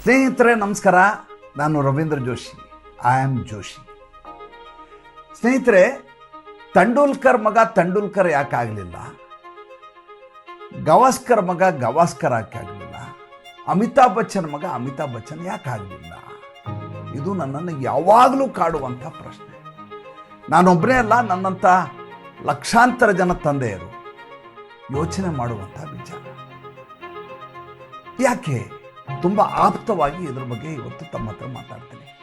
ಸ್ನೇಹಿತರೆ, ನಮಸ್ಕಾರ. ನಾನು Ravindra Joshi. I am Joshi. ಸ್ನೇಹಿತರೆ, ತಂಡೂಲ್ಕರ್ ಮಗ ತಂಡೂಲ್ಕರ್ ಯಾಕೆ ಆಗಲಿಲ್ಲ? ಗವಾಸ್ಕರ್ ಮಗ ಗವಾಸ್ಕರ್ ಯಾಕೆ ಆಗಲಿಲ್ಲ? ಅಮಿತಾಬ್ ಬಚ್ಚನ್ ಮಗ ಅಮಿತಾಬ್ ಬಚ್ಚನ್ ಯಾಕೆ ಆಗಲಿಲ್ಲ? ಇದು ನನ್ನನ್ನು ಯಾವಾಗಲೂ ಕಾಡುವಂಥ ಪ್ರಶ್ನೆ. ನಾನೊಬ್ಬನೇ ಅಲ್ಲ, ನನ್ನಂಥ ಲಕ್ಷಾಂತರ ಜನ ತಂದೆಯರು ಯೋಚನೆ ಮಾಡುವಂಥ ವಿಚಾರ. ಯಾಕೆ? ತುಂಬ ಆಪ್ತವಾಗಿ ಇದ್ರ ಬಗ್ಗೆ ಇವತ್ತು ತಮ್ಮ ಹತ್ರ ಮಾತಾಡ್ತೀನಿ.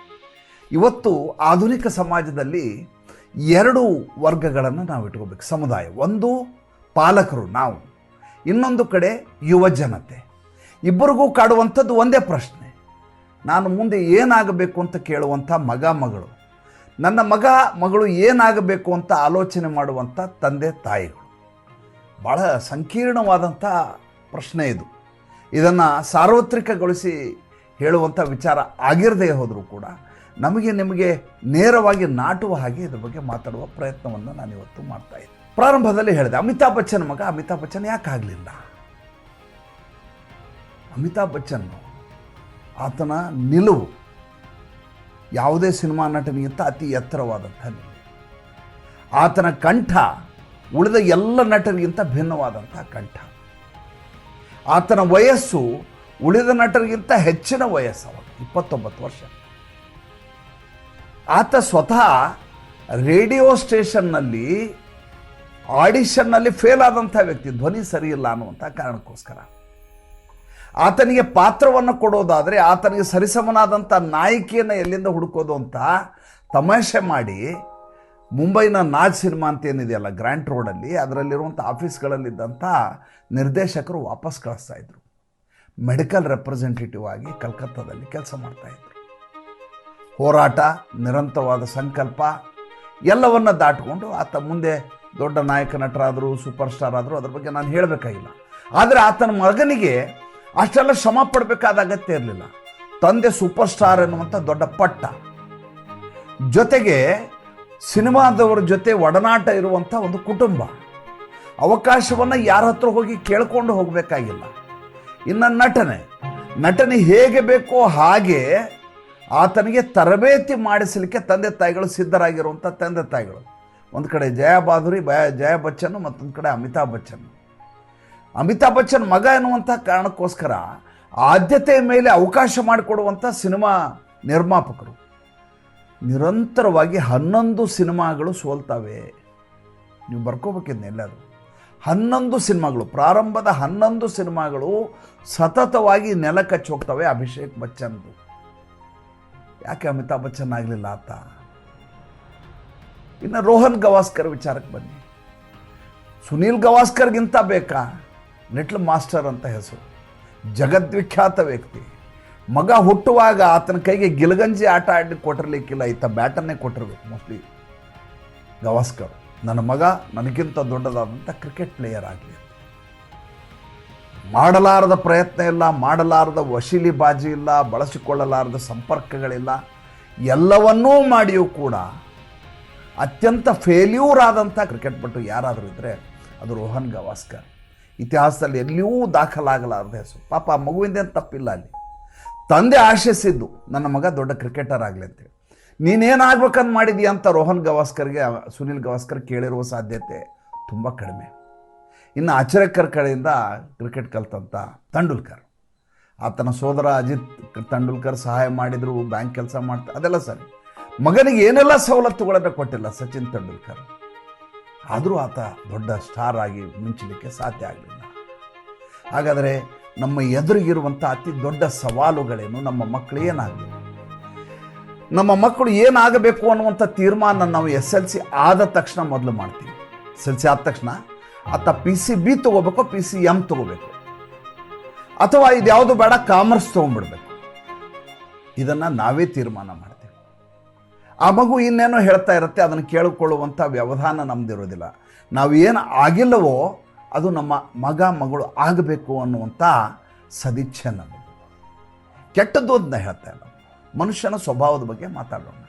ಇವತ್ತು ಆಧುನಿಕ ಸಮಾಜದಲ್ಲಿ ಎರಡು ವರ್ಗಗಳನ್ನು ನಾವು ಇಟ್ಕೋಬೇಕು. ಸಮುದಾಯ. ಒಂದು ಪಾಲಕರು, ನಾವು. ಇನ್ನೊಂದು ಕಡೆ ಯುವ ಜನತೆ. ಇಬ್ಬರಿಗೂ ಕಾಡುವಂಥದ್ದು ಒಂದೇ ಪ್ರಶ್ನೆ. ನಾನು ಮುಂದೆ ಏನಾಗಬೇಕು ಅಂತ ಕೇಳುವಂಥ ಮಗ, ಮಗಳು. ನನ್ನ ಮಗ, ಮಗಳು ಏನಾಗಬೇಕು ಅಂತ ಆಲೋಚನೆ ಮಾಡುವಂಥ ತಂದೆ, ತಾಯಿಗಳು. ಭಾಳ ಸಂಕೀರ್ಣವಾದಂಥ ಪ್ರಶ್ನೆ ಇದು. ಇದನ್ನು ಸಾರ್ವತ್ರಿಕಗೊಳಿಸಿ ಹೇಳುವಂಥ ವಿಚಾರ ಆಗಿರದೇ ಹೋದರೂ ಕೂಡ ನಮಗೆ ನಿಮಗೆ ನೇರವಾಗಿ ನಾಟುವ ಹಾಗೆ ಇದ್ರ ಬಗ್ಗೆ ಮಾತಾಡುವ ಪ್ರಯತ್ನವನ್ನು ನಾನು ಇವತ್ತು ಮಾಡ್ತಾ ಇದ್ದೆ. ಪ್ರಾರಂಭದಲ್ಲಿ ಹೇಳಿದೆ, ಅಮಿತಾಬ್ ಬಚ್ಚನ್ ಮಗ, ಅಮಿತಾಬ್ ಬಚ್ಚನ್ ಯಾಕೆ ಆಗಲಿಲ್ಲ? ಅಮಿತಾಬ್ ಬಚ್ಚನ್ ಆತನ ನಿಲುವು ಯಾವುದೇ ಸಿನಿಮಾ ನಟನಿಗಿಂತ ಅತಿ ಎತ್ತರವಾದಂಥ ನಿಲುವು. ಆತನ ಕಂಠ ಉಳಿದ ಎಲ್ಲ ನಟರಿಗಿಂತ ಭಿನ್ನವಾದಂಥ ಕಂಠ. ಆತನ ವಯಸ್ಸು ಉಳಿದ ನಟರಿಗಿಂತ ಹೆಚ್ಚಿನ ವಯಸ್ಸು ಅವಾಗ ಇಪ್ಪತ್ತೊಂಬತ್ತು ವರ್ಷ. ಆತ ಸ್ವತಃ ರೇಡಿಯೋ ಸ್ಟೇಷನ್ನಲ್ಲಿ ಆಡಿಷನ್ನಲ್ಲಿ ಫೇಲ್ ಆದಂಥ ವ್ಯಕ್ತಿ, ಧ್ವನಿ ಸರಿಯಿಲ್ಲ ಅನ್ನುವಂಥ ಕಾರಣಕ್ಕೋಸ್ಕರ. ಆತನಿಗೆ ಪಾತ್ರವನ್ನು ಕೊಡೋದಾದರೆ ಆತನಿಗೆ ಸರಿಸಮನಾದಂಥ ನಾಯಕಿಯನ್ನು ಎಲ್ಲಿಂದ ಹುಡುಕೋದು ಅಂತ ತಮಾಷೆ ಮಾಡಿ ಮುಂಬೈನ ನಾಜ್ ಸಿನಿಮಾ ಅಂತ ಏನಿದೆಯಲ್ಲ ಗ್ರ್ಯಾಂಡ್ ರೋಡಲ್ಲಿ ಅದರಲ್ಲಿರುವಂಥ ಆಫೀಸ್ಗಳಲ್ಲಿದ್ದಂಥ ನಿರ್ದೇಶಕರು ವಾಪಸ್ ಕಳಿಸ್ತಾ ಇದ್ರು. ಮೆಡಿಕಲ್ ರೆಪ್ರೆಸೆಂಟೇಟಿವ್ ಆಗಿ ಕಲ್ಕತ್ತಾದಲ್ಲಿ ಕೆಲಸ ಮಾಡ್ತಾಯಿದ್ರು ಹೋರಾಟ, ನಿರಂತರವಾದ ಸಂಕಲ್ಪ, ಎಲ್ಲವನ್ನ ದಾಟಿಕೊಂಡು ಆತ ಮುಂದೆ ದೊಡ್ಡ ನಾಯಕ ನಟರಾದರು ಸೂಪರ್ ಸ್ಟಾರ್ ಆದರೂ ಅದ್ರ ಬಗ್ಗೆ ನಾನು ಹೇಳಬೇಕಾಗಿಲ್ಲ. ಆದರೆ ಆತನ ಮಗನಿಗೆ ಅಷ್ಟೆಲ್ಲ ಶ್ರಮ ಪಡಬೇಕಾದ ಅಗತ್ಯ ಇರಲಿಲ್ಲ. ತಂದೆ ಸೂಪರ್ ಸ್ಟಾರ್ ಎನ್ನುವಂಥ ದೊಡ್ಡ ಪಟ್ಟ. ಜೊತೆಗೆ ಸಿನಿಮಾದವರ ಜೊತೆ ಒಡನಾಟ ಇರುವಂಥ ಒಂದು ಕುಟುಂಬ. ಅವಕಾಶವನ್ನು ಯಾರ ಹತ್ರ ಹೋಗಿ ಕೇಳ್ಕೊಂಡು ಹೋಗಬೇಕಾಗಿಲ್ಲ. ಇನ್ನು ನಟನೆ. ನಟನೆ ಹೇಗೆ ಬೇಕೋ ಹಾಗೆ ಆತನಿಗೆ ತರಬೇತಿ ಮಾಡಿಸಲಿಕ್ಕೆ ತಂದೆ ತಾಯಿಗಳು ಸಿದ್ಧರಾಗಿರುವಂಥ ತಂದೆ ತಾಯಿಗಳು. ಒಂದು ಕಡೆ ಜಯ ಬಾಧುರಿ ಬಯ ಜಯ ಬಚ್ಚನ್, ಮತ್ತೊಂದು ಕಡೆ ಅಮಿತಾಬ್ ಬಚ್ಚನ್. ಅಮಿತಾಬ್ ಬಚ್ಚನ್ ಮಗ ಎನ್ನುವಂಥ ಕಾರಣಕ್ಕೋಸ್ಕರ ಆದ್ಯತೆಯ ಮೇಲೆ ಅವಕಾಶ ಮಾಡಿಕೊಡುವಂಥ ಸಿನಿಮಾ ನಿರ್ಮಾಪಕರು. ನಿರಂತರವಾಗಿ ಹನ್ನೊಂದು ಸಿನಿಮಾಗಳು ಸೋಲ್ತವೆ. ನೀವು ಬರ್ಕೋಬೇಕಿದ್ನೆಲ್ಲದು ಹನ್ನೊಂದು ಸಿನಿಮಾಗಳು, ಪ್ರಾರಂಭದ ಹನ್ನೊಂದು ಸಿನಿಮಾಗಳು ಸತತವಾಗಿ ನೆಲ ಕಚ್ಚಿ ಹೋಗ್ತವೆ ಅಭಿಷೇಕ್ ಬಚ್ಚನ್ದು. ಯಾಕೆ ಅಮಿತಾಬ್ ಬಚ್ಚನ್ ಆಗಲಿಲ್ಲ ಆತ? ಇನ್ನು ರೋಹನ್ ಗವಾಸ್ಕರ್ ವಿಚಾರಕ್ಕೆ ಬನ್ನಿ. ಸುನೀಲ್ ಗವಾಸ್ಕರ್ಗಿಂತ ಬೇಕಾ? ಲಿಟ್ಲ್ ಮಾಸ್ಟರ್ ಅಂತ ಹೆಸರು. ಜಗದ್ವಿಖ್ಯಾತ ವ್ಯಕ್ತಿ. ಮಗ ಹುಟ್ಟುವಾಗ ಆತನ ಕೈಗೆ ಗಿಲಗಂಜಿ ಆಟ ಆಡಲಿಕ್ಕೆ ಕೊಟ್ಟಿರ್ಲಿಕ್ಕಿಲ್ಲ, ಈತ ಬ್ಯಾಟನ್ನೇ ಕೊಟ್ಟಿರ್ಬೇಕು ಮೋಸ್ಟ್ಲಿ ಗವಾಸ್ಕರ್, ನನ್ನ ಮಗ ನನಗಿಂತ ದೊಡ್ಡದಾದಂಥ ಕ್ರಿಕೆಟ್ ಪ್ಲೇಯರ್ ಆಗಲಿ. ಮಾಡಲಾರದ ಪ್ರಯತ್ನ ಇಲ್ಲ, ಮಾಡಲಾರದ ವಶೀಲಿ ಬಾಜಿ ಇಲ್ಲ, ಬಳಸಿಕೊಳ್ಳಲಾರದ ಸಂಪರ್ಕಗಳಿಲ್ಲ, ಎಲ್ಲವನ್ನೂ ಮಾಡಿಯೂ ಕೂಡ ಅತ್ಯಂತ ಫೇಲ್ಯೂರ್ ಆದಂಥ ಕ್ರಿಕೆಟ್ ಪಟು ಯಾರಾದರೂ ಇದ್ದರೆ ಅದು ರೋಹನ್ ಗವಾಸ್ಕರ್. ಇತಿಹಾಸದಲ್ಲಿ ಎಲ್ಲಿಯೂ ದಾಖಲಾಗಲಾರದ ಹೆಸರು. ಪಾಪ ಮಗುವಿಂದೇನು ತಪ್ಪಿಲ್ಲ ಅಲ್ಲಿ. ತಂದೆ ಆಶಿಸಿದ್ದು, ನನ್ನ ಮಗ ದೊಡ್ಡ ಕ್ರಿಕೆಟರ್ ಆಗಲಿ ಅಂತೇಳಿ. ನೀನೇನಾಗ್ಬೇಕಂತ ಮಾಡಿದೀಯ ಅಂತ ರೋಹನ್ ಗವಾಸ್ಕರ್ಗೆ, ಸುನಿಲ್ ಗವಾಸ್ಕರ್ ಕೇಳಿರುವ ಸಾಧ್ಯತೆ ತುಂಬ ಕಡಿಮೆ. ಇನ್ನು ಆಚರೇಕರ್ ಕಡೆಯಿಂದ ಕ್ರಿಕೆಟ್ ಕಲ್ತಂಥ ತಂಡೂಲ್ಕರ್. ಆತನ ಸೋದರ ಅಜಿತ್ ತಂಡೂಲ್ಕರ್ ಸಹಾಯ ಮಾಡಿದರು, ಬ್ಯಾಂಕ್ ಕೆಲಸ ಮಾಡ್ತಾ, ಅದೆಲ್ಲ ಸರಿ. ಮಗನಿಗೆ ಏನೆಲ್ಲ ಸವಲತ್ತುಗಳನ್ನು ಕೊಟ್ಟಿಲ್ಲ ಸಚಿನ್ ತೆಂಡೂಲ್ಕರ್. ಆದರೂ ಆತ ದೊಡ್ಡ ಸ್ಟಾರ್ ಆಗಿ ಮಿಂಚಲಿಕ್ಕೆ ಸಾಧ್ಯ ಆಗಲಿಲ್ಲ. ಹಾಗಾದರೆ ನಮ್ಮ ಎದುರಿಗಿರುವಂಥ ಅತಿ ದೊಡ್ಡ ಸವಾಲುಗಳೇನು? ನಮ್ಮ ಮಕ್ಕಳು ಏನಾಗಬೇಕು? ನಮ್ಮ ಮಕ್ಕಳು ಏನಾಗಬೇಕು ಅನ್ನುವಂಥ ತೀರ್ಮಾನ ನಾವು ಎಸ್ ಎಲ್ ಸಿ ಆದ ತಕ್ಷಣ ಮೊದಲು ಮಾಡ್ತೀವಿ. ಎಸ್ ಎಲ್ ಸಿ ಆದ ತಕ್ಷಣ ಆತ ಪಿ ಸಿ ಬಿ ತೊಗೋಬೇಕು, ಪಿ ಸಿ ಎಂ ತೊಗೋಬೇಕು. ಅಥವಾ ಇದು ಯಾವುದು ಬೇಡ, ಕಾಮರ್ಸ್ ತೊಗೊಂಡ್ಬಿಡ್ಬೇಕು. ಇದನ್ನು ನಾವೇ ತೀರ್ಮಾನ ಮಾಡ್ತೀವಿ. ಆ ಮಗು ಇನ್ನೇನೋ ಹೇಳ್ತಾ ಇರುತ್ತೆ, ಅದನ್ನು ಕೇಳಿಕೊಳ್ಳುವಂಥ ವ್ಯವಧಾನ ನಮ್ಮದಿರೋದಿಲ್ಲ ನಾವು ಏನು ಆಗಿಲ್ಲವೋ ಅದು ನಮ್ಮ ಮಗ, ಮಗಳು ಆಗಬೇಕು ಅನ್ನುವಂಥ ಸದಿಚ್ಛೆ ನಮ್ಮದು ಕೆಟ್ಟದ್ದು ಅದನ್ನ ಹೇಳ್ತಾ ಇಲ್ಲ. ಮನುಷ್ಯನ ಸ್ವಭಾವದ ಬಗ್ಗೆ ಮಾತಾಡೋಣ.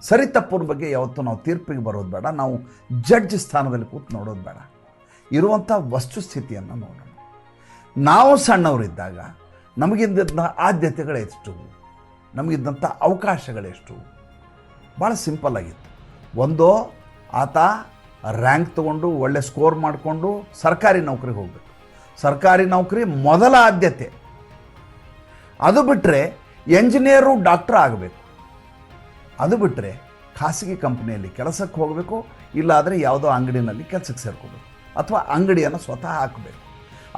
ಸರಿ ತಪ್ಪುರ ಬಗ್ಗೆ ಯಾವತ್ತೂ ನಾವು ತೀರ್ಪಿಗೆ ಬರೋದು ಬೇಡ. ನಾವು ಜಡ್ಜ್ ಸ್ಥಾನದಲ್ಲಿ ಕೂತು ನೋಡೋದು ಬೇಡ. ಇರುವಂಥ ವಸ್ತುಸ್ಥಿತಿಯನ್ನು ನೋಡೋಣ. ನಾವು ಸಣ್ಣವರಿದ್ದಾಗ ನಮಗಿದ್ದಂಥ ಆದ್ಯತೆಗಳೆಷ್ಟು ನಮಗಿದ್ದಂಥ ಅವಕಾಶಗಳೆಷ್ಟು ಭಾಳ ಸಿಂಪಲ್ ಆಗಿತ್ತು. ಒಂದೋ, ಆತ ರ್ಯಾಂಕ್ ತೊಗೊಂಡು, ಒಳ್ಳೆ ಸ್ಕೋರ್ ಮಾಡಿಕೊಂಡು ಸರ್ಕಾರಿ ನೌಕರಿಗೆ ಹೋಗಬೇಕು. ಸರ್ಕಾರಿ ನೌಕರಿ ಮೊದಲ ಆದ್ಯತೆ. ಅದು ಬಿಟ್ಟರೆ ಎಂಜಿನಿಯರು ಡಾಕ್ಟ್ರ್ ಆಗಬೇಕು. ಅದು ಬಿಟ್ಟರೆ ಖಾಸಗಿ ಕಂಪ್ನಿಯಲ್ಲಿ ಕೆಲಸಕ್ಕೆ ಹೋಗಬೇಕು, ಇಲ್ಲಾದರೆ ಯಾವುದೋ ಅಂಗಡಿನಲ್ಲಿ ಕೆಲಸಕ್ಕೆ ಸೇರ್ಕೋಬೇಕು. ಅಥವಾ ಅಂಗಡಿಯನ್ನು ಸ್ವತಃ ಹಾಕಬೇಕು.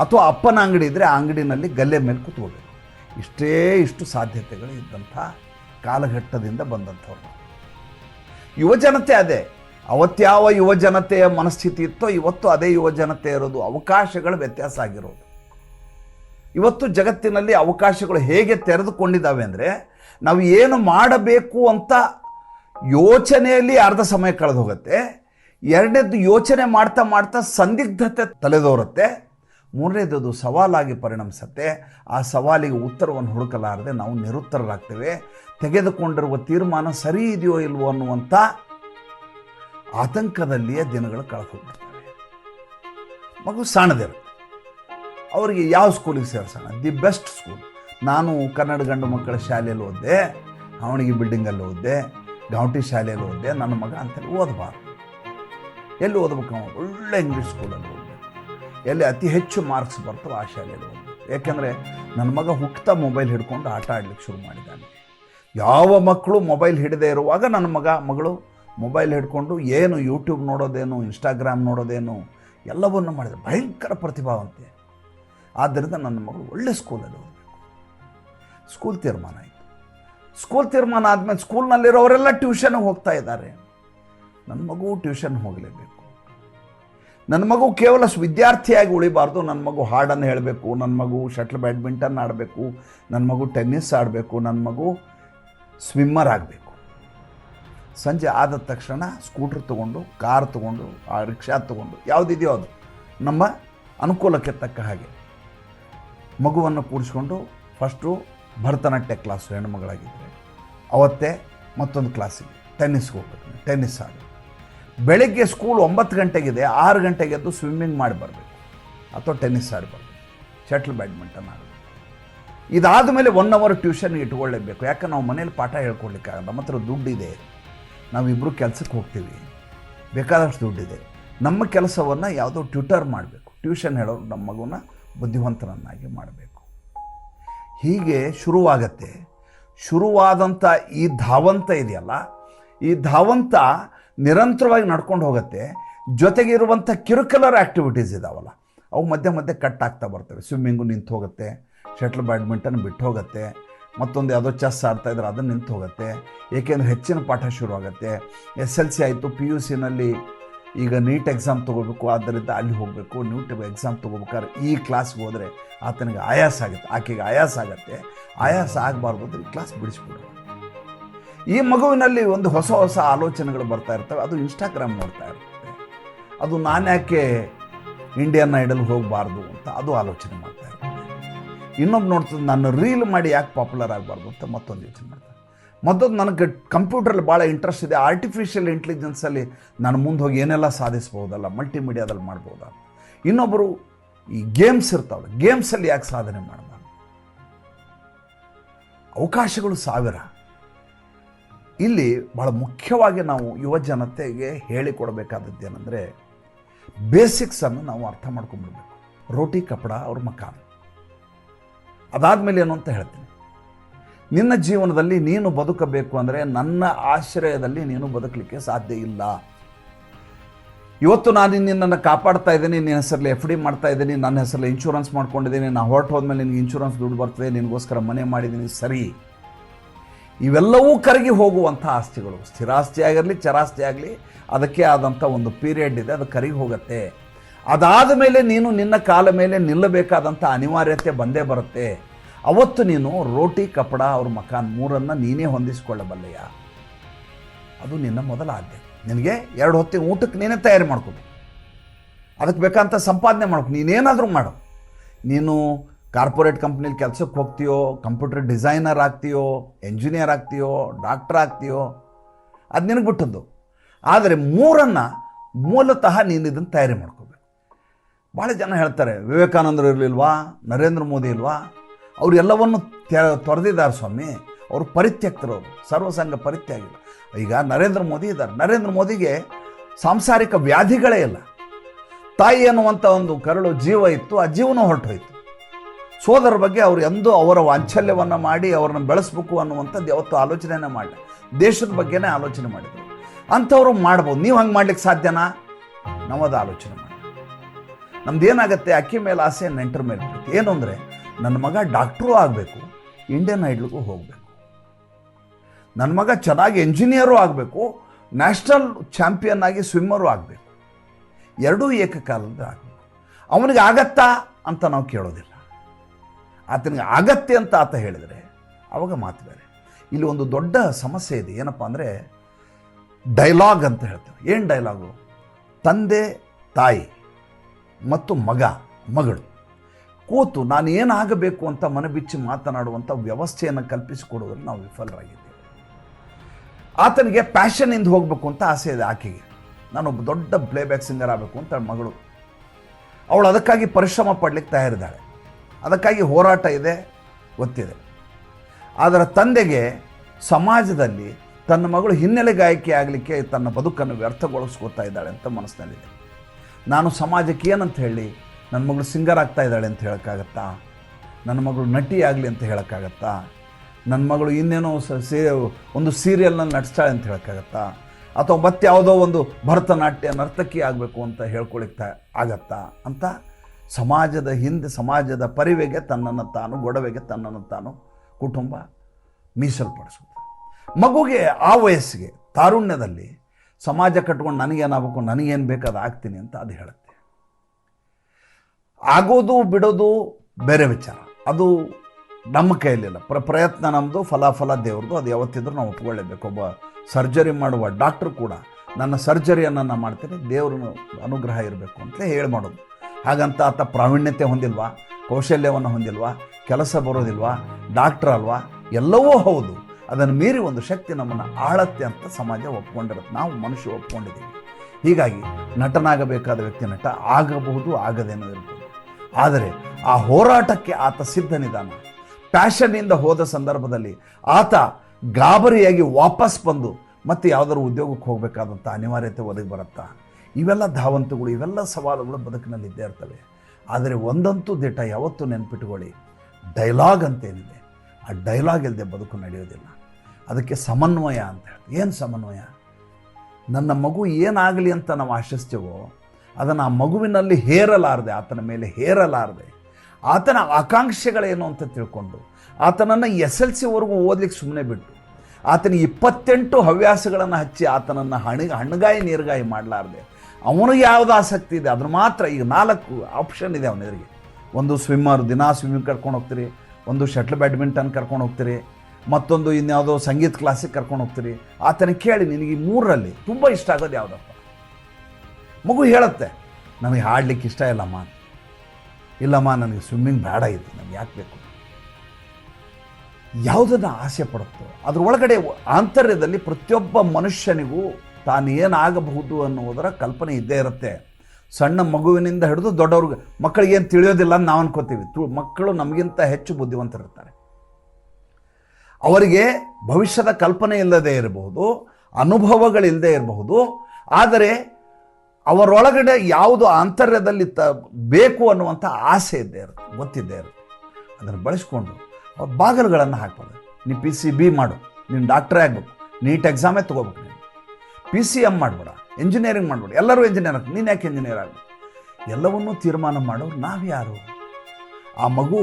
ಅಥವಾ ಅಪ್ಪನ ಅಂಗಡಿ ಇದ್ದರೆ ಆ ಅಂಗಡಿನಲ್ಲಿ ಗಲ್ಲೆ ಮೇಲೆ ಕೂತ್ಕೋಬೇಕು. ಇಷ್ಟೇ ಇಷ್ಟು ಸಾಧ್ಯತೆಗಳು ಇದ್ದಂಥ ಕಾಲಘಟ್ಟದಿಂದ ಬಂದಂಥವ್ರು. ಯುವಜನತೆ ಅದೇ. ಅವತ್ಯಾವ ಯುವಜನತೆಯ ಮನಸ್ಥಿತಿ ಇತ್ತೋ ಇವತ್ತು ಅದೇ ಯುವ ಜನತೆ ಇರೋದು. ಅವಕಾಶಗಳ ವ್ಯತ್ಯಾಸ ಆಗಿರೋದು. ಇವತ್ತು ಜಗತ್ತಿನಲ್ಲಿ ಅವಕಾಶಗಳು ಹೇಗೆ ತೆರೆದುಕೊಂಡಿದ್ದಾವೆ ಅಂದರೆ, ನಾವು ಏನು ಮಾಡಬೇಕು ಅಂತ ಯೋಚನೆಯಲ್ಲಿ ಅರ್ಧ ಸಮಯ ಕಳೆದು ಹೋಗುತ್ತೆ ಎರಡನೇದು ಯೋಚನೆ ಮಾಡ್ತಾ ಮಾಡ್ತಾ ಸಂದಿಗ್ಧತೆ ತಲೆದೋರುತ್ತೆ. ಮೂರನೇದು ಸವಾಲಾಗಿ ಪರಿಣಮಿಸುತ್ತೆ. ಆ ಸವಾಲಿಗೆ ಉತ್ತರವನ್ನು ಹುಡುಕಲಾರದೆ ನಾವು ನಿರುತ್ತರರಾಗ್ತೇವೆ. ತೆಗೆದುಕೊಂಡಿರುವ ತೀರ್ಮಾನ ಸರಿ ಇದೆಯೋ ಇಲ್ವೋ ಅನ್ನುವಂಥ ಆತಂಕದಲ್ಲಿಯೇ ದಿನಗಳು ಕಳೆದು ಹೋಗ್ಬಿಡ್ತವೆ. ಮಗು ಸಣ್ಣದಿರುತ್ತೆ ಅವರಿಗೆ ಯಾವ ಸ್ಕೂಲಿಗೆ ಸೇರಿಸೋಣ? The best school. ನಾನು ಕನ್ನಡ ಗಂಡು ಮಕ್ಕಳ ಶಾಲೆಯಲ್ಲಿ ಓದಿದೆ, ಅವನಿಗೆ ಬಿಲ್ಡಿಂಗಲ್ಲಿ ಓದಿದೆ ಗಾಂಟಿ ಶಾಲೆಯಲ್ಲಿ ಓದಿದೆ, ನನ್ನ ಮಗ ಅಂತೇಳಿ ಓದಬಾರ್ದು. ಎಲ್ಲಿ ಓದ್ಬೇಕು ಅವನು? ಒಳ್ಳೆ ಇಂಗ್ಲೀಷ್ ಸ್ಕೂಲಲ್ಲಿ ಓದಬೇಕು ಎಲ್ಲಿ ಅತಿ ಹೆಚ್ಚು ಮಾರ್ಕ್ಸ್ ಬರ್ತವೆ ಆ ಶಾಲೆಯಲ್ಲಿ ಓದಬೇಕು ಯಾಕೆಂದರೆ ನನ್ನ ಮಗ ಹುಟ್ಟುತ್ತಾ ಮೊಬೈಲ್ ಹಿಡ್ಕೊಂಡು ಆಟ ಆಡ್ಲಿಕ್ಕೆ ಶುರು ಮಾಡಿದ್ದಾನೆ. ಯಾವ ಮಕ್ಕಳು ಮೊಬೈಲ್ ಹಿಡದೇ ಇರುವಾಗ ನನ್ನ ಮಗ, ಮಗಳು ಮೊಬೈಲ್ ಹಿಡ್ಕೊಂಡು ಏನು ಯೂಟ್ಯೂಬ್ ನೋಡೋದೇನು, ಇನ್ಸ್ಟಾಗ್ರಾಮ್ ನೋಡೋದೇನು, ಎಲ್ಲವನ್ನು ಮಾಡಿದ್ರು ಭಯಂಕರ ಪ್ರತಿಭಾವಂತೆ. ಆದ್ದರಿಂದ ನನ್ನ ಮಗಳು ಒಳ್ಳೆ ಸ್ಕೂಲಲ್ಲಿ ಓದಬೇಕು. ಸ್ಕೂಲ್ ತೀರ್ಮಾನ ಆಯಿತು. ಸ್ಕೂಲ್ ತೀರ್ಮಾನ ಆದಮೇಲೆ ಸ್ಕೂಲ್ನಲ್ಲಿರೋರೆಲ್ಲ ಟ್ಯೂಷನ್ಗೆ ಹೋಗ್ತಾ ಇದ್ದಾರೆ. ನನ್ನ ಮಗು ಟ್ಯೂಷನ್ ಹೋಗಲೇಬೇಕು. ನನ್ನ ಮಗು ಕೇವಲ ವಿದ್ಯಾರ್ಥಿಯಾಗಿ ಉಳಿಬಾರ್ದು. ನನ್ನ ಮಗು ಹಾಡನ್ನು ಹೇಳಬೇಕು. ನನ್ನ ಮಗು ಶಟ್ಲ್ ಬ್ಯಾಡ್ಮಿಂಟನ್ ಆಡಬೇಕು. ನನ್ನ ಮಗು ಟೆನ್ನಿಸ್ ಆಡಬೇಕು. ನನ್ನ ಮಗು ಸ್ವಿಮ್ಮರ್ ಆಗಬೇಕು. ಸಂಜೆ ಆದ ತಕ್ಷಣ ಸ್ಕೂಟ್ರ್ ತೊಗೊಂಡು, ಕಾರ್ ತೊಗೊಂಡು, ಆ ರಿಕ್ಷಾ ತೊಗೊಂಡು, ಯಾವುದಿದೆಯೋ ಅದು. ನಮ್ಮ ಅನುಕೂಲಕ್ಕೆ ತಕ್ಕ ಹಾಗೆ. ಮಗುವನ್ನು ಕೂಡಿಸ್ಕೊಂಡು ಫಸ್ಟು ಭರತನಾಟ್ಯ ಕ್ಲಾಸು ಹೆಣ್ಣುಮಗಳಾಗಿದ್ದರೆ ಅವತ್ತೇ ಮತ್ತೊಂದು ಕ್ಲಾಸಿಗೆ. ಟೆನ್ನಿಸ್ಗೆ ಹೋಗ್ಬೇಕು. ಟೆನ್ನಿಸ್ ಆಡು. ಬೆಳಗ್ಗೆ ಸ್ಕೂಲ್ ಒಂಬತ್ತು ಗಂಟೆಗಿದೆ. ಆರು ಗಂಟೆಗೆ ಎದ್ದು ಸ್ವಿಮ್ಮಿಂಗ್ ಮಾಡಿ ಬರಬೇಕು. ಅಥವಾ ಟೆನ್ನಿಸ್ ಆಡಬಾರ್ದು ಶಟ್ಲ್ ಬ್ಯಾಡ್ಮಿಂಟನ್ ಆಡಬೇಕು ಇದಾದ ಮೇಲೆ ಒನ್ ಅವರ್ ಟ್ಯೂಷನ್ ಇಟ್ಕೊಳ್ಳೇಬೇಕು. ಯಾಕೆ ನಾವು ಮನೇಲಿ ಪಾಠ ಹೇಳ್ಕೊಡ್ಲಿಕ್ಕಾಗಲ್ಲ. ನಮ್ಮ ಹತ್ರ ದುಡ್ಡಿದೆ. ನಾವಿಬ್ಬರು ಕೆಲಸಕ್ಕೆ ಹೋಗ್ತೀವಿ. ಬೇಕಾದಷ್ಟು ದುಡ್ಡಿದೆ. ನಮ್ಮ ಕೆಲಸವನ್ನು ಯಾವುದೋ ಟ್ಯೂಟರ್ ಮಾಡಬೇಕು. ಟ್ಯೂಷನ್ ಹೇಳೋರು ನಮ್ಮ ಮಗುನ ಬುದ್ಧಿವಂತನನ್ನಾಗಿ ಮಾಡಬೇಕು. ಹೀಗೆ ಶುರುವಾಗತ್ತೆ. ಶುರುವಾದಂಥ ಈ ಧಾವಂತ ಇದೆಯಲ್ಲ, ಈ ಧಾವಂತ ನಿರಂತರವಾಗಿ ನಡ್ಕೊಂಡು ಹೋಗುತ್ತೆ. ಜೊತೆಗಿರುವಂಥ ಕಿರುಕಲರ್ ಆ್ಯಕ್ಟಿವಿಟೀಸ್ ಇದಾವಲ್ಲ, ಅವು ಮಧ್ಯೆ ಮಧ್ಯೆ ಕಟ್ ಆಗ್ತಾ ಬರ್ತವೆ. ಸ್ವಿಮ್ಮಿಂಗು ನಿಂತು ಹೋಗುತ್ತೆ ಶಟ್ಲ್ ಬ್ಯಾಡ್ಮಿಂಟನ್ ಬಿಟ್ಟು ಹೋಗುತ್ತೆ ಮತ್ತೊಂದು ಯಾವುದೋ ಚೆಸ್ ಆಡ್ತಾ ಇದ್ರೆ ಅದು ನಿಂತು ಹೋಗುತ್ತೆ. ಏಕೆಂದರೆ ಹೆಚ್ಚಿನ ಪಾಠ ಶುರುವಾಗುತ್ತೆ. ಎಸ್ ಎಲ್ ಸಿ ಆಯಿತು, ಪಿ ಯು ಸಿನಲ್ಲಿ ಈಗ ನೀಟ್ ಎಕ್ಸಾಮ್ ತೊಗೋಬೇಕು. ಆದ್ದರಿಂದ ಅಲ್ಲಿ ಹೋಗಬೇಕು, ನೀಟ್ ಎಕ್ಸಾಮ್ ತೊಗೋಬೇಕಾದ್ರೆ ಈ ಕ್ಲಾಸ್ಗೆ ಹೋದರೆ ಆತನಿಗೆ ಆಯಾಸ ಆಗುತ್ತೆ. ಆಕೆಗೆ ಆಯಾಸ ಆಗುತ್ತೆ. ಆಯಾಸ ಆಗಬಾರ್ದು ಅಂದರೆ ಕ್ಲಾಸ್ ಬಿಡಿಸ್ಬಿಡು ಈ ಮಗುವಿನಲ್ಲಿ ಒಂದು ಹೊಸ ಹೊಸ ಆಲೋಚನೆಗಳು ಬರ್ತಾ ಇರ್ತವೆ. ಅದು ಇನ್ಸ್ಟಾಗ್ರಾಮ್ ನೋಡ್ತಾ ಇರುತ್ತೆ. ಅದು ನಾನು ಯಾಕೆ ಇಂಡಿಯನ್ ಐಡಲ್ ಹೋಗಬಾರ್ದು ಅಂತ ಅದು ಆಲೋಚನೆ ಮಾಡ್ತಾ ಇರ್ತದೆ ಇನ್ನೊಬ್ಬ ನೋಡ್ತದೆ ನಾನು ರೀಲ್ ಮಾಡಿ ಯಾಕೆ ಪಾಪ್ಯುಲರ್ ಆಗಬಾರ್ದು ಅಂತ ಮತ್ತೊಂದು ಯೋಚನೆ ಮಾಡ್ತಾರೆ ಮತ್ತೊಂದು ನನಗೆ ಕಂಪ್ಯೂಟ್ರಲ್ಲಿ ಭಾಳ ಇಂಟ್ರೆಸ್ಟ್ ಇದೆ. ಆರ್ಟಿಫಿಷಿಯಲ್ ಇಂಟೆಲಿಜೆನ್ಸಲ್ಲಿ ನಾನು ಮುಂದೆ ಹೋಗಿ ಏನೆಲ್ಲ ಸಾಧಿಸ್ಬೋದಲ್ಲ ಮಲ್ಟಿಮೀಡಿಯಾದಲ್ಲಿ ಮಾಡ್ಬೋದಾ ಇನ್ನೊಬ್ಬರು ಈ ಗೇಮ್ಸ್ ಇರ್ತಾವಲ್ಲ ಗೇಮ್ಸಲ್ಲಿ ಯಾಕೆ ಸಾಧನೆ ಮಾಡಬಾರ್ದು ಅವಕಾಶಗಳು ಸಾವಿರ. ಇಲ್ಲಿ ಭಾಳ ಮುಖ್ಯವಾಗಿ ನಾವು ಯುವ ಜನತೆಗೆ ಹೇಳಿಕೊಡಬೇಕಾದದ್ದು ಏನಂದರೆ ಬೇಸಿಕ್ಸನ್ನು ನಾವು ಅರ್ಥ ಮಾಡ್ಕೊಂಡ್ಬಿಡ್ಬೇಕು. ರೋಟಿ, ಕಪಡ, ಅವ್ರ ಮಕಾನ್ ಅದಾದಮೇಲೆ ಏನು ಅಂತ ಹೇಳ್ತೀನಿ. ನಿನ್ನ ಜೀವನದಲ್ಲಿ ನೀನು ಬದುಕಬೇಕು ಅಂದರೆ ನನ್ನ ಆಶ್ರಯದಲ್ಲಿ ನೀನು ಬದುಕಲಿಕ್ಕೆ ಸಾಧ್ಯ ಇಲ್ಲ. ಇವತ್ತು ನಾನು ನಿನ್ನನ್ನು ಕಾಪಾಡ್ತಾ ಇದ್ದೀನಿ, ನಿನ್ನ ಹೆಸರಲ್ಲಿ ಎಫ್ ಡಿ ಮಾಡ್ತಾ ಇದ್ದೀನಿ, ನನ್ನ ಹೆಸರಲ್ಲಿ ಇನ್ಶೂರೆನ್ಸ್ ಮಾಡ್ಕೊಂಡಿದ್ದೀನಿ ನಾನು ಹೊರಟು ಹೋದ್ಮೇಲೆ ನಿನಗೆ ಇನ್ಶೂರೆನ್ಸ್ ದುಡ್ಡು ಬರ್ತದೆ, ನಿನಗೋಸ್ಕರ ಮನೆ ಮಾಡಿದ್ದೀನಿ, ಸರಿ. ಇವೆಲ್ಲವೂ ಕರಗಿ ಹೋಗುವಂಥ ಆಸ್ತಿಗಳು. ಸ್ಥಿರಾಸ್ತಿ ಆಗಿರಲಿ, ಚರಾಸ್ತಿ ಆಗಲಿ, ಅದಕ್ಕೆ ಆದಂಥ ಒಂದು ಪೀರಿಯಡ್ ಇದೆ, ಅದು ಕರಗಿ ಹೋಗುತ್ತೆ. ಅದಾದ ಮೇಲೆ ನೀನು ನಿನ್ನ ಕಾಲ ಮೇಲೆ ನಿಲ್ಲಬೇಕಾದಂಥ ಅನಿವಾರ್ಯತೆ ಬಂದೇ ಬರುತ್ತೆ. ಅವತ್ತು ನೀನು ರೋಟಿ, ಕಪಡ, ಅವ್ರ ಮಕಾನ್ ಮೂರನ್ನು ನೀನೇ ಹೊಂದಿಸಿಕೊಳ್ಳಬಲ್ಲೆಯ? ಅದು ನಿನ್ನ ಮೊದಲ ಆದ್ಯತೆ ನಿನಗೆ ಎರಡು ಹೊತ್ತಿಗೆ ಊಟಕ್ಕೆ ನೀನೇ ತಯಾರಿ ಮಾಡ್ಕೋಬೇಕು ಅದಕ್ಕೆ ಬೇಕಂತ ಸಂಪಾದನೆ ಮಾಡ್ಕೊ ನೀನೇನಾದರೂ ಮಾಡು. ನೀನು ಕಾರ್ಪೊರೇಟ್ ಕಂಪ್ನಿಲಿ ಕೆಲಸಕ್ಕೆ ಹೋಗ್ತೀಯೋ, ಕಂಪ್ಯೂಟರ್ ಡಿಸೈನರ್ ಆಗ್ತೀಯೋ, ಎಂಜಿನಿಯರ್ ಆಗ್ತೀಯೋ, ಡಾಕ್ಟರ್ ಆಗ್ತೀಯೋ, ಅದು ನಿನಗೆ ಬಿಟ್ಟದ್ದು. ಆದರೆ ಮೂರನ್ನು ಮೂಲತಃ ನೀನು ಇದನ್ನು ತಯಾರಿ ಮಾಡ್ಕೋಬೇಕು ಭಾಳ ಜನ ಹೇಳ್ತಾರೆ, ವಿವೇಕಾನಂದರು ಇರಲಿಲ್ವಾ, ನರೇಂದ್ರ ಮೋದಿ ಇಲ್ವಾ? ಅವರೆಲ್ಲವನ್ನು ತೊರೆದಿದ್ದಾರೆ ಸ್ವಾಮಿ. ಅವರು ಪರಿತ್ಯಕ್ತರು ಸರ್ವಸಂಗ ಪರಿತ್ಯಾಗಿಲ್ಲ ಈಗ ನರೇಂದ್ರ ಮೋದಿ ಇದ್ದಾರೆ. ನರೇಂದ್ರ ಮೋದಿಗೆ ಸಾಂಸಾರಿಕ ವ್ಯಾಧಿಗಳೇ ಇಲ್ಲ. ತಾಯಿ ಅನ್ನುವಂಥ ಒಂದು ಕರಳು ಜೀವ ಇತ್ತು, ಆ ಜೀವನ ಹೊರಟೋಯ್ತು. ಸೋದರ ಬಗ್ಗೆ ಅವರು ಎಂದೂ ಅವರ ವಾಂಚಲ್ಯವನ್ನು ಮಾಡಿ, ಅವ್ರನ್ನ ಬೆಳೆಸ್ಬೇಕು ಅನ್ನುವಂಥದ್ದು ಯಾವತ್ತೂ ಆಲೋಚನೆನೇ ಮಾಡಲಿ ದೇಶದ ಬಗ್ಗೆನೇ ಆಲೋಚನೆ ಮಾಡಿದರು. ಅಂಥವ್ರು ಮಾಡ್ಬೋದು. ನೀವು ಹಂಗೆ ಮಾಡ್ಲಿಕ್ಕೆ ಸಾಧ್ಯನಾ? ನಮ್ಮದು ಆಲೋಚನೆ ಮಾಡಿ ನಮ್ದು ಏನಾಗುತ್ತೆ ಅಕ್ಕಿ ಮೇಲೆ ಆಸೆ, ನೆಂಟರ ಮೇಲೆ ಪ್ರೀತಿ. ಏನು ಅಂದರೆ, ನನ್ನ ಮಗ ಡಾಕ್ಟ್ರೂ ಆಗಬೇಕು, ಇಂಡಿಯನ್ ಐಡಲ್ಗೂ ಹೋಗಬೇಕು. ನನ್ನ ಮಗ ಚೆನ್ನಾಗಿ ಎಂಜಿನಿಯರು ಆಗಬೇಕು, ನ್ಯಾಷನಲ್ ಚಾಂಪಿಯನ್ ಆಗಿ ಸ್ವಿಮ್ಮರು ಆಗಬೇಕು. ಎರಡೂ ಏಕಕಾಲದ ಆಗಬೇಕು. ಅವನಿಗೆ ಆಗತ್ತಾ ಅಂತ ನಾವು ಕೇಳೋದಿಲ್ಲ. ಆತನಿಗೆ ಆಗತ್ತೆ ಅಂತ ಆತ ಹೇಳಿದರೆ, ಅವಾಗ ಮಾತು ಬೇರೆ. ಇಲ್ಲಿ ಒಂದು ದೊಡ್ಡ ಸಮಸ್ಯೆ ಇದೆ. ಏನಪ್ಪ ಅಂದರೆ, ಡೈಲಾಗ್ ಅಂತ ಹೇಳ್ತೇವೆ ಏನು ಡೈಲಾಗು? ತಂದೆ, ತಾಯಿ. ಮತ್ತು ಮಗ, ಮಗಳು. ಕೂತು ನಾನು ಏನಾಗಬೇಕು ಅಂತ ಮನಬಿಚ್ಚಿ ಮಾತನಾಡುವಂಥ ವ್ಯವಸ್ಥೆಯನ್ನು ಕಲ್ಪಿಸಿಕೊಡೋದ್ರಲ್ಲಿ ನಾವು ವಿಫಲರಾಗಿದ್ದೇವೆ. ಆತನಿಗೆ ಪ್ಯಾಷನಿಂದ ಹೋಗಬೇಕು ಅಂತ ಆಸೆ ಇದೆ ಆಕೆಗೆ. ಒಬ್ಬ ದೊಡ್ಡ ಪ್ಲೇಬ್ಯಾಕ್ ಸಿಂಗರ್ ಆಗಬೇಕು ಅಂತ ಮಗಳು. ಅವಳು ಅದಕ್ಕಾಗಿ ಪರಿಶ್ರಮ ಪಡಲಿಕ್ಕೆ ತಯಾರಿದ್ದಾಳೆ. ಅದಕ್ಕಾಗಿ ಹೋರಾಟ ಇದೆ, ಗೊತ್ತಿದೆ. ಆದರೆ ತಂದೆಗೆ ಸಮಾಜದಲ್ಲಿ ತನ್ನ ಮಗಳು ಹಿನ್ನೆಲೆ ಗಾಯಕಿ ಆಗಲಿಕ್ಕೆ ತನ್ನ ಬದುಕನ್ನು ವ್ಯರ್ಥಗೊಳಿಸ್ಕೊತಾ ಇದ್ದಾಳೆ ಅಂತ ಮನಸ್ಸಿನಲ್ಲಿದೆ. ನಾನು ಸಮಾಜಕ್ಕೆ ಏನಂತ ಹೇಳಿ, ನನ್ನ ಮಗಳು ಸಿಂಗರ್ ಆಗ್ತಾ ಇದ್ದಾಳೆ ಅಂತ ಹೇಳೋಕ್ಕಾಗತ್ತಾ? ನನ್ನ ಮಗಳು ನಟಿ ಆಗಲಿ ಅಂತ ಹೇಳೋಕ್ಕಾಗತ್ತಾ? ನನ್ನ ಮಗಳು ಇನ್ನೇನೋ ಸ ಒಂದು ಸೀರಿಯಲ್ನಲ್ಲಿ ನಟಿಸ್ತಾಳೆ ಅಂತ ಹೇಳೋಕ್ಕಾಗತ್ತಾ? ಅಥವಾ ಮತ್ತೆ ಯಾವುದೋ ಒಂದು ಭರತನಾಟ್ಯ ನರ್ತಕಿ ಆಗಬೇಕು ಅಂತ ಹೇಳ್ಕೊಳಿಕ್ತಾ ಆಗತ್ತಾ? ಅಂತ ಸಮಾಜದ ಹಿಂದೆ, ಸಮಾಜದ ಪರಿವೆಗೆ ತನ್ನನ್ನು ತಾನು, ಗೊಡವೆಗೆ ತನ್ನನ್ನು ತಾನು ಕುಟುಂಬ ಮೀಸಲ್ಪಡಿಸುತ್ತೆ. ಮಗುಗೆ ಆ ವಯಸ್ಸಿಗೆ, ತಾರುಣ್ಯದಲ್ಲಿ ಸಮಾಜ ಕಟ್ಕೊಂಡು ನನಗೇನಾಗಬೇಕು, ನನಗೇನು ಬೇಕಾದ ಆಗ್ತೀನಿ ಅಂತ ಅದು ಹೇಳುತ್ತೆ. ಆಗೋದು ಬಿಡೋದು ಬೇರೆ ವಿಚಾರ. ಅದು ನಮ್ಮ ಕೈಯಲ್ಲಿಲ್ಲ. ಪ್ರ, ಪ್ರಯತ್ನ ನಮ್ಮದು ಫಲಾಫಲ ದೇವ್ರದ್ದು, ಅದು ಯಾವತ್ತಿದ್ರೂ ನಾವು ಒಪ್ಕೊಳ್ಳೇಬೇಕು. ಒಬ್ಬ ಸರ್ಜರಿ ಮಾಡುವ ಡಾಕ್ಟ್ರು ಕೂಡ ನನ್ನ ಸರ್ಜರಿಯನ್ನು ನಾನು ಮಾಡ್ತೇನೆ, ದೇವ್ರನ್ನು ಅನುಗ್ರಹ ಇರಬೇಕು ಅಂತಲೇ ಹೇಳಿ ಮಾಡೋದು. ಹಾಗಂತ ಆತ ಪ್ರಾವೀಣ್ಯತೆ ಹೊಂದಿಲ್ವಾ? ಕೌಶಲ್ಯವನ್ನು ಹೊಂದಿಲ್ವಾ? ಕೆಲಸ ಬರೋದಿಲ್ವಾ? ಡಾಕ್ಟ್ರ್ ಅಲ್ವಾ? ಎಲ್ಲವೂ ಹೌದು. ಅದನ್ನು ಮೀರಿ ಒಂದು ಶಕ್ತಿ ನಮ್ಮನ್ನು ಆಳತ್ತೆ ಅಂತ ಸಮಾಜ ಒಪ್ಕೊಂಡಿರುತ್ತೆ. ನಾವು ಮನುಷ್ಯ ಒಪ್ಕೊಂಡಿದ್ದೀವಿ. ಹೀಗಾಗಿ ನಟನಾಗಬೇಕಾದ ವ್ಯಕ್ತಿ ನಟ ಆಗಬಹುದು ಆಗದೇನೋ ಇರ್ಬೋದು. ಆದರೆ ಆ ಹೋರಾಟಕ್ಕೆ ಆತ ಸಿದ್ಧನಿದ್ದಾನ. ಪ್ಯಾಷನ್ನಿಂದ ಹೋದ ಸಂದರ್ಭದಲ್ಲಿ ಆತ ಗಾಬರಿಯಾಗಿ ವಾಪಸ್ ಬಂದು ಮತ್ತೆ ಯಾವುದಾದ್ರು ಉದ್ಯೋಗಕ್ಕೆ ಹೋಗಬೇಕಾದಂಥ ಅನಿವಾರ್ಯತೆ ಒದಗಿ ಬರುತ್ತಾ? ಇವೆಲ್ಲ ಧಾವಂತಗಳು, ಇವೆಲ್ಲ ಸವಾಲುಗಳು ಬದುಕಿನಲ್ಲಿ ಇದ್ದೇ ಇರ್ತವೆ. ಆದರೆ ಒಂದಂತೂ ದಿಟ ಯಾವತ್ತೂ ನೆನ್ಪಿಟ್ಕೊಳ್ಳಿ ಡೈಲಾಗ್ ಅಂತೇನಿದೆ. ಆ ಡೈಲಾಗ್ ಇಲ್ಲದೆ ಬದುಕು ನಡೆಯೋದಿಲ್ಲ. ಅದಕ್ಕೆ ಸಮನ್ವಯ ಅಂತ ಹೇಳಿ ಏನು ಸಮನ್ವಯ? ನನ್ನ ಮಗು ಏನಾಗಲಿ ಅಂತ ನಾವು ಆಶಿಸ್ತೇವೋ, ಅದನ್ನು ಆ ಮಗುವಿನಲ್ಲಿ ಹೇರಲಾರದೆ, ಆತನ ಮೇಲೆ ಹೇರಲಾರದೆ, ಆತನ ಆಕಾಂಕ್ಷೆಗಳೇನು ಅಂತ ತಿಳ್ಕೊಂಡು, ಆತನನ್ನು ಎಸ್ ಎಲ್ ಸಿವರೆಗೂ ಓದಲಿಕ್ಕೆ ಸುಮ್ಮನೆ ಬಿಟ್ಟು, ಆತನ ಇಪ್ಪತ್ತೆಂಟು ಹವ್ಯಾಸಗಳನ್ನು ಹಚ್ಚಿ ಆತನನ್ನು ಹಣಿ ಹಣ್ಣುಗಾಯಿ ನೀರುಗಾಯಿ ಮಾಡಲಾರ್ದೆ, ಅವನಿಗೆ ಯಾವುದು ಆಸಕ್ತಿ ಇದೆ? ಅದನ್ನು ಮಾತ್ರ ಈಗ ನಾಲ್ಕು ಆಪ್ಷನ್ ಇದೆ ಅವನ ಎದುರಿಗೆ. ಒಂದು ಸ್ವಿಮ್ಮರ್ ದಿನಾ ಸ್ವಿಮ್ಮಿಂಗ್ ಕರ್ಕೊಂಡು ಹೋಗ್ತೀರಿ ಒಂದು ಶಟ್ಲ್ ಬ್ಯಾಡ್ಮಿಂಟನ್ ಕರ್ಕೊಂಡು ಹೋಗ್ತೀರಿ, ಮತ್ತೊಂದು ಇನ್ಯಾವುದೋ ಸಂಗೀತ ಕ್ಲಾಸಿಗೆ ಕರ್ಕೊಂಡು ಹೋಗ್ತೀರಿ ಆತನ ಕೇಳಿ ನಿನಗೆ ಈ ಮೂರರಲ್ಲಿ ತುಂಬ ಇಷ್ಟ ಆಗೋದು ಯಾವುದಪ್ಪ? ಮಗು ಹೇಳುತ್ತೆ, ನನಗೆ ಹಾಡ್ಲಿಕ್ಕೆ ಇಷ್ಟ ಇಲ್ಲಮ್ಮ. ಇಲ್ಲಮ್ಮ, ನನಗೆ ಸ್ವಿಮ್ಮಿಂಗ್ ಬೇಡ ಇದೆ, ನನಗೆ ಯಾಕೆ ಬೇಕು? ಯಾವುದನ್ನು ಆಸೆ ಪಡುತ್ತೋ, ಅದ್ರ ಒಳಗಡೆ ಆಂತರ್ಯದಲ್ಲಿ ಪ್ರತಿಯೊಬ್ಬ ಮನುಷ್ಯನಿಗೂ ತಾನೇನಾಗಬಹುದು ಅನ್ನುವುದರ ಕಲ್ಪನೆ ಇದ್ದೇ ಇರುತ್ತೆ. ಸಣ್ಣ ಮಗುವಿನಿಂದ ಹಿಡಿದು ದೊಡ್ಡವ್ರಿಗೆ ಮಕ್ಕಳಿಗೆ ಏನು ತಿಳಿಯೋದಿಲ್ಲ ಅಂತ ನಾವು ಅನ್ಕೋತೀವಿ. ತು ಮಕ್ಕಳು ನಮಗಿಂತ ಹೆಚ್ಚು ಬುದ್ಧಿವಂತರಿರ್ತಾರೆ. ಅವರಿಗೆ ಭವಿಷ್ಯದ ಕಲ್ಪನೆ ಇಲ್ಲದೆ ಇರಬಹುದು, ಅನುಭವಗಳಿಲ್ಲದೆ ಇರಬಹುದು, ಆದರೆ ಅವರೊಳಗಡೆ ಯಾವುದು ಆಂತರ್ಯದಲ್ಲಿ ತ ಬೇಕು ಅನ್ನುವಂಥ ಆಸೆ ಇದ್ದೇ ಇರುತ್ತೆ, ಗೊತ್ತಿದ್ದೇ ಇರುತ್ತೆ. ಅದನ್ನು ಬಳಸ್ಕೊಂಡು ಅವ್ರ ಬಾಗಿಲುಗಳನ್ನು ಹಾಕ್ಬೋದು. ನೀ ಪಿ ಸಿ ಬಿ ಮಾಡು, ನೀನು ಡಾಕ್ಟ್ರೇ ಆಗಬೇಕು, ನೀಟ್ ಎಕ್ಸಾಮೇ ತೊಗೋಬೇಕು ನೀನು. ಪಿ ಸಿ ಎಂ ಮಾಡಬೇಡ. ಇಂಜಿನಿಯರಿಂಗ್ ಮಾಡ್ಬಿಡಿ. ಎಲ್ಲರೂ ಇಂಜಿನಿಯರ್ ಆಗ್ಬೇಕು ನೀನು ಯಾಕೆ ಇಂಜಿನಿಯರ್ ಆಗಬೇಕು ಎಲ್ಲವನ್ನೂ ತೀರ್ಮಾನ ಮಾಡೋರು ನಾವ್ಯಾರು ಆ ಮಗು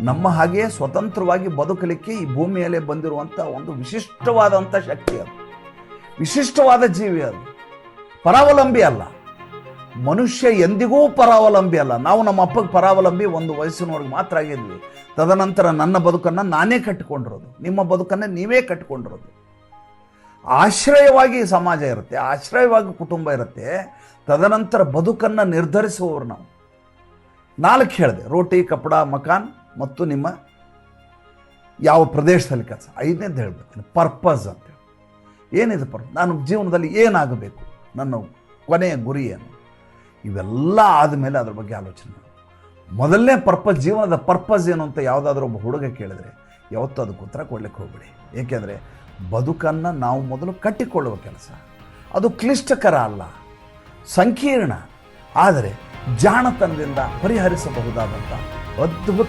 ನಮ್ಮ ಹಾಗೆಯೇ ಸ್ವತಂತ್ರವಾಗಿ ಬದುಕಲಿಕ್ಕೆ ಈ ಭೂಮಿಯಲ್ಲೇ ಬಂದಿರುವಂಥ ಒಂದು ವಿಶಿಷ್ಟವಾದಂಥ ಶಕ್ತಿ ಅದು. ವಿಶಿಷ್ಟವಾದ ಜೀವಿ ಅದು. ಪರಾವಲಂಬಿ ಅಲ್ಲ. ಮನುಷ್ಯ ಎಂದಿಗೂ ಪರಾವಲಂಬಿ ಅಲ್ಲ. ನಾವು ನಮ್ಮ ಅಪ್ಪಗೆ ಪರಾವಲಂಬಿ ಒಂದು ವಯಸ್ಸಿನವರೆಗೆ ಮಾತ್ರ ಆಗಿದ್ವಿ. ತದನಂತರ ನನ್ನ ಬದುಕನ್ನು ನಾನೇ ಕಟ್ಟಿಕೊಂಡಿರೋದು. ನಿಮ್ಮ ಬದುಕನ್ನು ನೀವೇ ಕಟ್ಟಿಕೊಂಡಿರೋದು. ಆಶ್ರಯವಾಗಿ ಸಮಾಜ ಇರುತ್ತೆ, ಆಶ್ರಯವಾಗಿ ಕುಟುಂಬ ಇರುತ್ತೆ. ತದನಂತರ ಬದುಕನ್ನು ನಿರ್ಧರಿಸುವವರು ನಾವು. ನಾಲ್ಕು ಹೇಳಿದೆ, ರೋಟಿ, ಕಪಡ, ಮಕಾನ್ ಮತ್ತು ನಿಮ್ಮ ಯಾವ ಪ್ರದೇಶದಲ್ಲಿ ಕೆಲಸ. ಐದನೇದು ಹೇಳ್ಬೇಕು ಪರ್ಪಸ್ ಅಂತ ಹೇಳಿ. ಏನಿದೆ ಪರ್ ನಾನು ಜೀವನದಲ್ಲಿ ಏನಾಗಬೇಕು? ನನ್ನ ಕೊನೆಯ ಗುರಿ ಏನು? ಇವೆಲ್ಲ ಆದಮೇಲೆ ಅದ್ರ ಬಗ್ಗೆ ಆಲೋಚನೆ ಮಾಡಿ ಮೊದಲನೇ ಪರ್ಪಸ್, ಜೀವನದ ಪರ್ಪಸ್ ಏನು ಅಂತ ಯಾವುದಾದ್ರೂ ಒಬ್ಬ ಹುಡುಗ ಕೇಳಿದ್ರೆ, ಯಾವತ್ತೂ ಅದಕ್ಕೆ ಉತ್ತರ ಕೊಡ್ಲಿಕ್ಕೆ ಹೋಗ್ಬಿಡಿ. ಏಕೆಂದರೆ ಬದುಕನ್ನು ನಾವು ಮೊದಲು ಕಟ್ಟಿಕೊಳ್ಳುವ ಕೆಲಸ. ಅದು ಕ್ಲಿಷ್ಟಕರ ಅಲ್ಲ ಸಂಕೀರ್ಣ. ಆದರೆ ಜಾಣತನದಿಂದ ಪರಿಹರಿಸಬಹುದಾದಂಥ ಅದ್ಭುತ